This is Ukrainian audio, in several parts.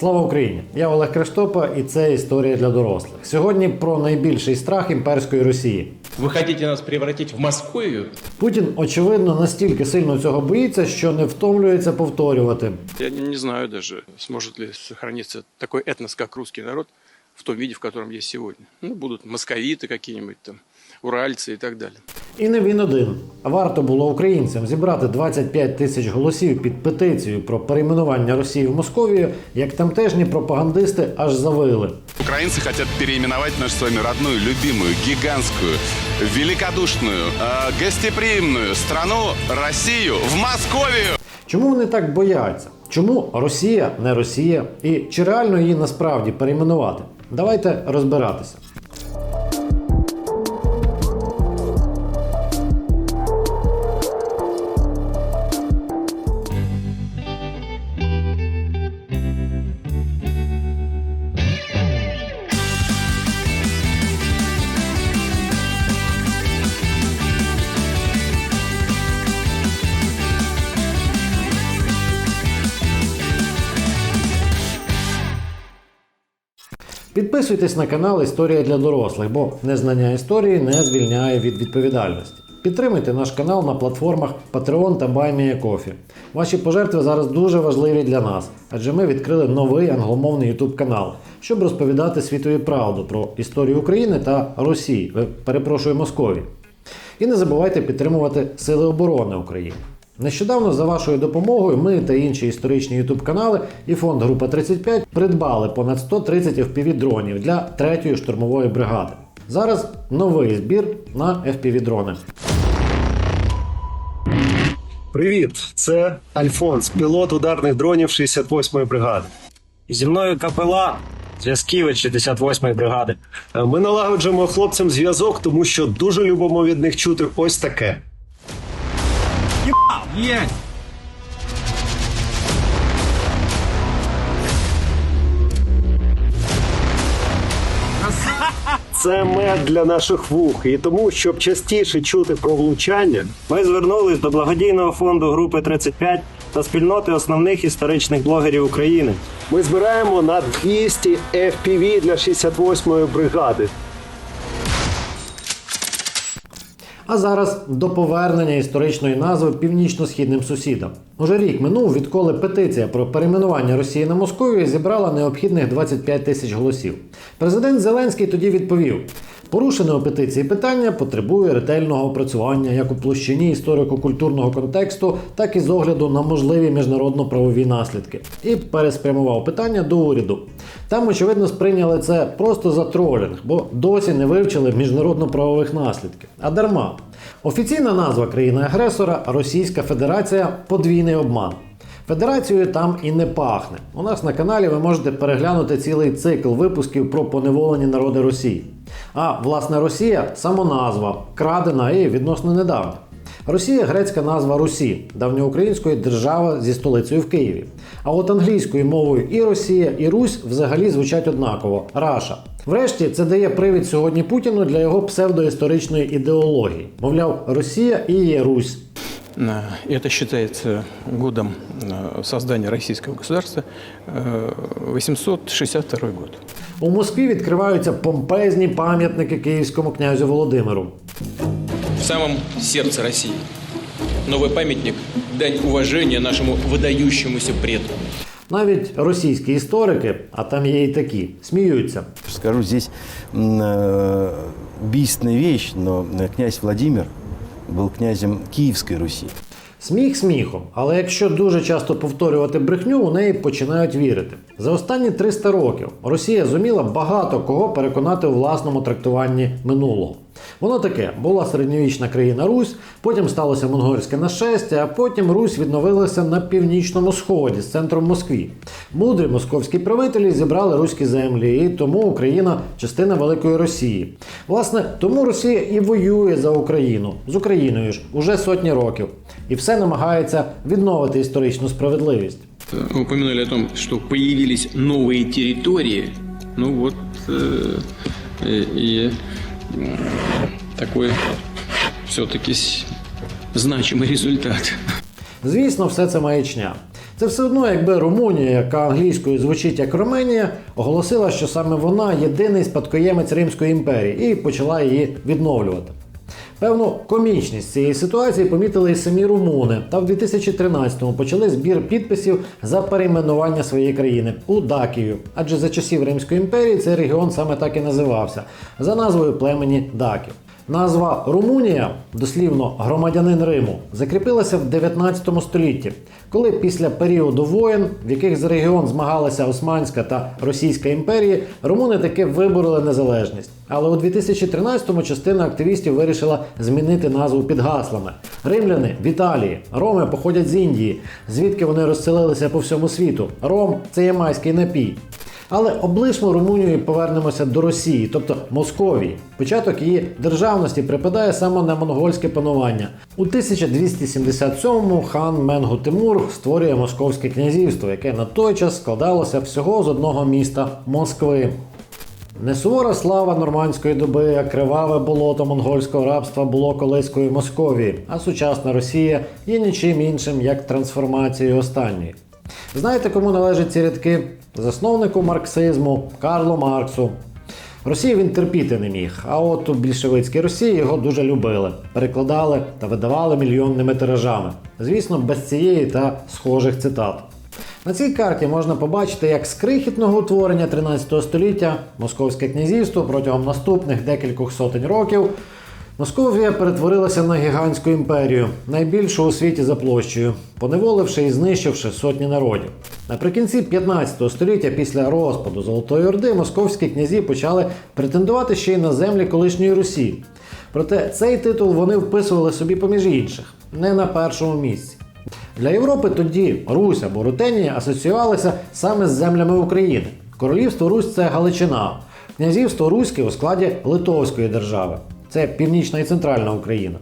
Слава Україні! Я Олег Криштопа, і це історія для дорослих. Сьогодні про найбільший страх імперської Росії. Вы хотите нас превратить в Московию? Путін, очевидно, настільки сильно цього боїться, що не втомлюється повторювати. Я не, не знаю даже, сможет ли сохраниться такой этнос, как русский народ, в том виде, в котором есть сегодня. Ну, будут московиты какие-нибудь там, уральцы и так далее. І не він один. Варто було українцям зібрати 25 тисяч голосів під петицію про перейменування Росії в Московію, як тамтежні пропагандисти аж завили. Украинцы хотят переименовать нашу с вами родную, любимую, гигантскую, великодушную, э, гостеприимную страну Россию в Московию. Чому вони так бояться? Чому Росія не Росія? І чи реально її насправді перейменувати? Давайте розбиратися. Підписуйтесь на канал Історія для дорослих, бо незнання історії не звільняє від відповідальності. Підтримуйте наш канал на платформах Patreon та BuyMeACoffee. Ваші пожертви зараз дуже важливі для нас, адже ми відкрили новий англомовний YouTube канал, щоб розповідати світові правду про історію України та Росії. Перепрошую Московії. І не забувайте підтримувати Сили оборони України. Нещодавно за вашою допомогою ми та інші історичні youtube канали і фонд Група 35 придбали понад 130 fpv дронів для 3-ї штурмової бригади. Зараз новий збір на fpv дрони. Привіт, це Альфонс, пілот ударних дронів 68-ї бригади. Зі мною капелан, зв'язківець 68-ї бригади. Е, Ми налагоджуємо хлопцям зв'язок, тому що дуже любимо від них чути ось таке. Це мед для наших вух, і тому, щоб частіше чути про влучання, Ми звернулись до благодійного фонду групи 35 та спільноти основних історичних блогерів України. ми збираємо на 200 FPV для 68-ї бригади. А зараз до повернення історичної назви північно-східним сусідам. Уже рік минув, відколи петиція про перейменування Росії на Московію зібрала необхідних 25 тисяч голосів. Президент Зеленський тоді відповів: порушене у петиції питання потребує ретельного опрацювання як у площині історико-культурного контексту, так і з огляду на можливі міжнародно-правові наслідки. І переспрямував питання до уряду. Там, очевидно, сприйняли це просто за тролінг, бо досі не вивчили міжнародно-правових наслідків. А дарма. Офіційна назва країни-агресора Російська Федерація подвійний обман. Федерацією там і не пахне. У нас на каналі ви можете переглянути цілий цикл випусків про поневолені народи Росії. А власне Росія самоназва, крадена і відносно недавня. Росія грецька назва Русі, давньоукраїнської держава зі столицею в Києві. А от англійською мовою і Росія, і Русь взагалі звучать однаково Раша. Врешті це дає привід сьогодні Путіну для його псевдоісторичної ідеології. Мовляв, Росія і є Русь. Э, Это считается годом э, создания российского государства э, 862 год. У Москві відкриваються помпезні пам'ятники київському князю Володимиру. В самом сердце России. Новый памятник – дань уважения нашему выдающемуся предку. Навіть російські історики, а там є і такі, сміються. Скажу здесь м, э, убийственная вещь, но э, князь Владимир был князем Київської Русі. Сміх сміхом, але якщо дуже часто повторювати брехню, у неї починають вірити. За останні 300 років Росія зуміла багато кого переконати у власному трактуванні минулого. Воно таке: була середньовічна країна Русь, потім сталося монгольське нашестя, а потім Русь відновилася на північному сході з центром Москві. Мудрі московські правителі зібрали руські землі, і тому Україна частина великої Росії. Власне, тому Росія і воює за Україну з Україною ж уже сотні років, і все намагається відновити історичну справедливість. Вы упомянули о том, что появились новые территории. Ну вот э, э, и такой все-таки значимий результат. Звісно, все це маячня. Це все одно, якби Румунія, яка англійською звучить як Руменія, оголосила, що саме вона єдиний спадкоємець Римської імперії і почала її відновлювати. Певну комічність цієї ситуації помітили і самі румуни, та в 2013-му почали збір підписів за перейменування своєї країни у Дакію. Адже за часів Римської імперії цей регіон саме так і називався за назвою племені Даків. Назва Румунія, дослівно громадянин Риму, закріпилася в 19 столітті, коли після періоду воєн, в яких за регіон змагалися Османська та Російська імперії, румуни таки вибороли незалежність. Але у 2013-му частина активістів вирішила змінити назву під гаслами. Римляни в Італії, роми походять з Індії, звідки вони розселилися по всьому світу. Ром це ямайський напій. Але облишмо Румунію повернемося до Росії, тобто Московії. Початок її державності припадає саме на монгольське панування. У 1277-му хан Менгу Тимур створює Московське князівство, яке на той час складалося всього з одного міста Москви. Не сувора слава нормандської доби, а криваве болото монгольського рабства було колиською Московії, а сучасна Росія є нічим іншим, як трансформацією останньої. Знаєте, кому належать ці рядки? Засновнику марксизму Карлу Марксу. Росію він терпіти не міг, а от у більшовицькій Росії його дуже любили, перекладали та видавали мільйонними тиражами. Звісно, без цієї та схожих цитат. На цій карті можна побачити, як з крихітного утворення 13 століття Московське князівство протягом наступних декількох сотень років Московія перетворилася на гігантську імперію, найбільшу у світі за площею, поневоливши і знищивши сотні народів. Наприкінці 15 століття, після розпаду Золотої Орди, московські князі почали претендувати ще й на землі колишньої Русі. Проте цей титул вони вписували собі поміж інших, не на першому місці. Для Європи тоді Русь або Рутенія асоціювалися саме з землями України. Королівство Русь це Галичина, князівство Руське у складі Литовської держави. Це Північна і Центральна Україна.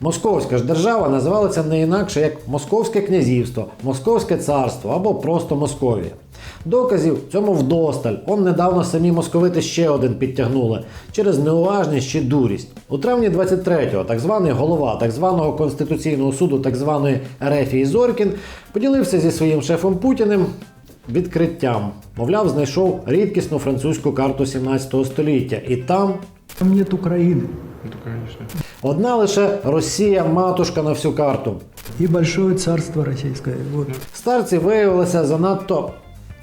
Московська ж держава називалася не інакше як Московське князівство, Московське царство або просто Московія. Доказів цьому вдосталь. Он недавно самі московити ще один підтягнули через неуважність чи дурість. У травні 23-го так званий голова так званого Конституційного суду так званої Ерефії Зоркін поділився зі своїм шефом Путіним відкриттям. Мовляв, знайшов рідкісну французьку карту 17 століття. І там Там нет Украины. одна лише Росія матушка на всю карту. И большое царство российское. Вот. Старці виявилися занадто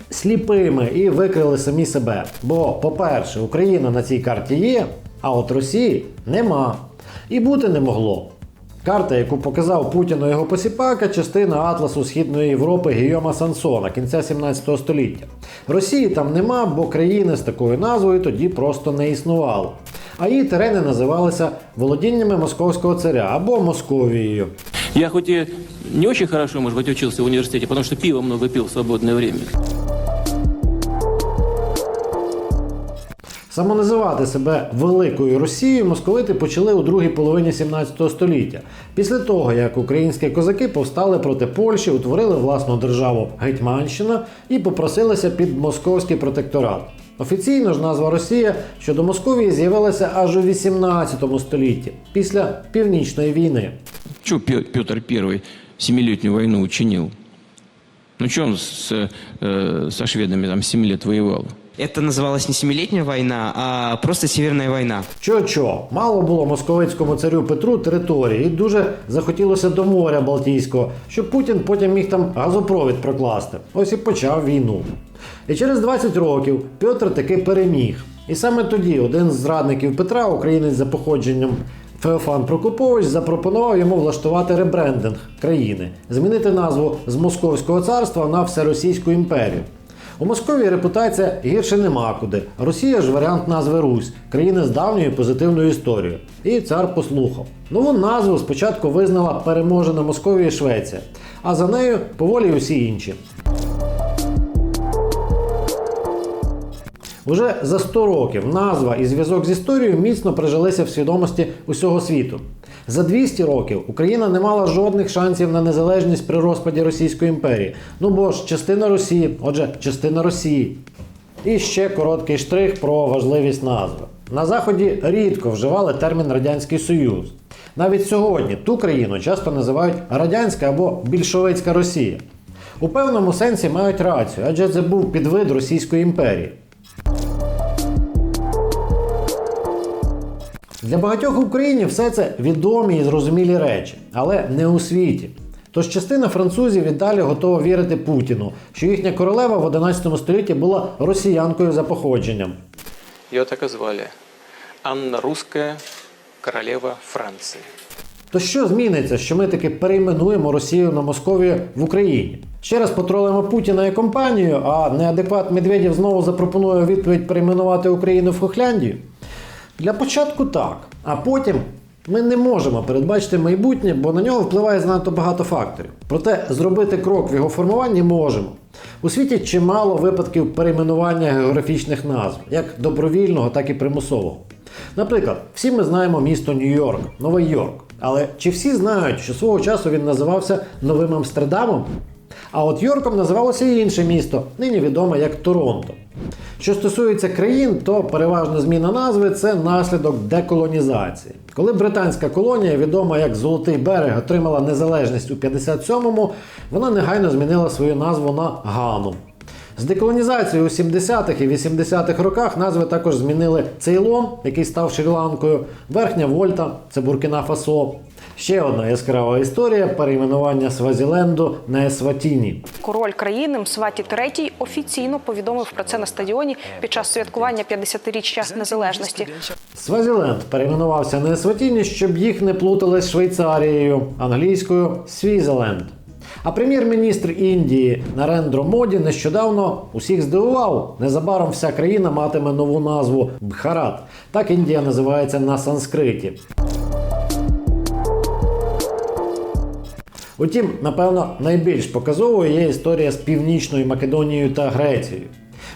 сліпими і викрили самі себе. Бо, по-перше, Україна на цій карті є, а от Росії нема. І бути не могло. Карта, яку показав Путіну його посіпака, частина атласу Східної Європи Гійома Сансона кінця 17 століття. Росії там нема, бо країни з такою назвою тоді просто не існувало. А її терени називалися володіннями московського царя або Московією. Я хоть и не очень хорошо, может быть, учился в университете, потому что пиво много пил в свободное время. Самоназивати себе Великою Росією московити почали у другій половині 17 століття, після того як українські козаки повстали проти Польщі, утворили власну державу Гетьманщина і попросилися під московський протекторат. Офіційно ж назва Росія щодо Московії з'явилася аж у 18 столітті, після Північної війни. Чу Петр I семилетнюю війну учинив? Ну чому з э, со шведами там 7 лет воевал? Это называлась не Семилетняя война, а просто Северная война. Чо-чо, мало було московицькому царю Петру території, і дуже захотілося до моря Балтійського, щоб Путін потім міг там газопровід прокласти. Ось і почав війну. І через 20 років Петр таки переміг. І саме тоді один з зрадників Петра, українець за походженням Феофан Прокопович, запропонував йому влаштувати ребрендинг країни, змінити назву з Московського царства на Всеросійську імперію. У Московії репутація гірше нема куди. Росія ж варіант назви Русь, країни з давньою позитивною історією. І цар послухав. Нову назву спочатку визнала переможена Московія і Швеція, а за нею поволі усі інші. Уже за 100 років назва і зв'язок з історією міцно прижилися в свідомості усього світу. За 200 років Україна не мала жодних шансів на незалежність при розпаді Російської імперії. Ну бо ж частина Росії, отже, частина Росії. І ще короткий штрих про важливість назви. На Заході рідко вживали термін Радянський Союз. Навіть сьогодні ту країну часто називають Радянська або більшовицька Росія. У певному сенсі мають рацію, адже це був підвид Російської імперії. Для багатьох в Україні все це відомі і зрозумілі речі, але не у світі. Тож частина французів і далі готова вірити Путіну, що їхня королева в 11 столітті була росіянкою за походженням. Ее так и звали. Анна Русская, королева Франции. То що зміниться, що ми таки перейменуємо Росію на Московію в Україні? Ще раз потролимо Путіна і компанію, а неадекват Медведєв знову запропонує відповідь перейменувати Україну в Хохляндію? Для початку так. А потім ми не можемо передбачити майбутнє, бо на нього впливає занадто багато факторів. Проте зробити крок в його формуванні можемо. У світі чимало випадків перейменування географічних назв, як добровільного, так і примусового. Наприклад, всі ми знаємо місто Нью-Йорк, Новий Йорк. Але чи всі знають, що свого часу він називався Новим Амстердамом? А от Йорком називалося і інше місто, нині відоме як Торонто. Що стосується країн, то переважна зміна назви це наслідок деколонізації. Коли британська колонія, відома як Золотий берег, отримала незалежність у 57-му, вона негайно змінила свою назву на Гану. З деколонізацією у 70-х і 80-х роках назви також змінили Цейлон, який став Шрі-Ланкою, Верхня Вольта це Буркіна Фасо. Ще одна яскрава історія перейменування Свазіленду на Есватіні. Король країни Мсваті III офіційно повідомив про це на стадіоні під час святкування 50-річчя незалежності. Свазіленд перейменувався на Есватіні, щоб їх не плутали з Швейцарією, англійською Свізеленд. А прем'єр-міністр Індії Нарендро Моді нещодавно усіх здивував. Незабаром вся країна матиме нову назву Бхарат. Так Індія називається на санскриті. Утім, напевно, найбільш показовою є історія з Північною Македонією та Грецією.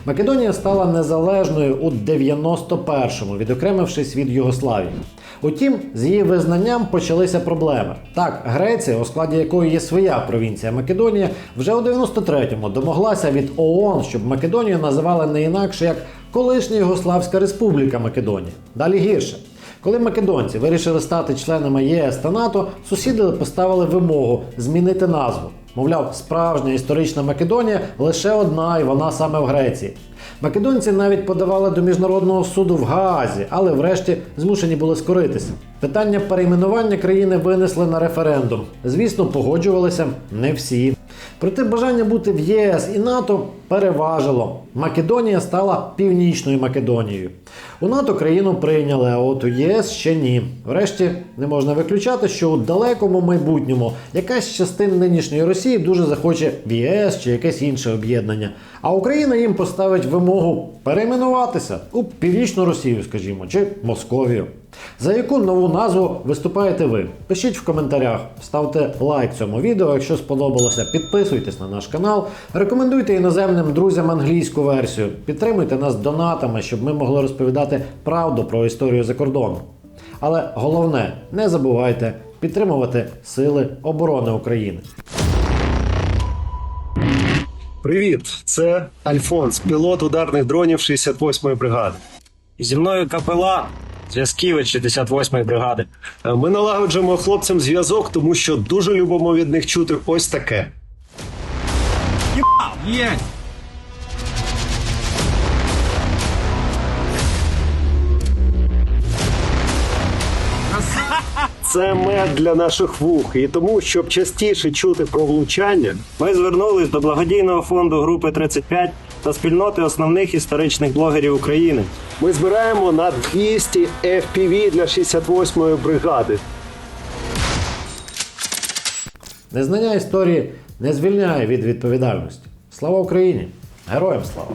Македонія стала незалежною у 91-му, відокремившись від Югославії. Утім, з її визнанням почалися проблеми. Так, Греція, у складі якої є своя провінція Македонія, вже у 93-му домоглася від ООН, щоб Македонію називали не інакше як колишня Югославська Республіка Македонія. Далі гірше. Коли македонці вирішили стати членами ЄС та НАТО, сусіди поставили вимогу змінити назву. Мовляв, справжня історична Македонія лише одна, і вона саме в Греції. Македонці навіть подавали до міжнародного суду в Гаазі, але врешті змушені були скоритися. Питання перейменування країни винесли на референдум. Звісно, погоджувалися не всі. Проте бажання бути в ЄС і НАТО переважило. Македонія стала північною Македонією. У НАТО країну прийняли, а от у ЄС ще ні. Врешті не можна виключати, що у далекому майбутньому якась з частин нинішньої Росії дуже захоче в ЄС чи якесь інше об'єднання. А Україна їм поставить вимогу перейменуватися у північну Росію, скажімо, чи Московію. За яку нову назву виступаєте ви? Пишіть в коментарях, ставте лайк цьому відео, якщо сподобалося, підписуйтесь на наш канал, рекомендуйте іноземним друзям англійську версію, підтримуйте нас донатами, щоб ми могли розповідати правду про історію за кордоном. Але головне, не забувайте підтримувати Сили оборони України. Привіт, це Альфонс, пілот ударних дронів 68-ї бригади. Зі мною капелан, зв'язківець 68-ї бригади. Е, Ми налагоджуємо хлопцям зв'язок, тому що дуже любимо від них чути ось таке. Це мед для наших вух, і тому, щоб частіше чути про влучання, Ми звернулись до благодійного фонду групи 35 та спільноти основних історичних блогерів України. ми збираємо на 200 FPV для 68-ї бригади. Незнання історії не звільняє від відповідальності. Слава Україні! Героям слава!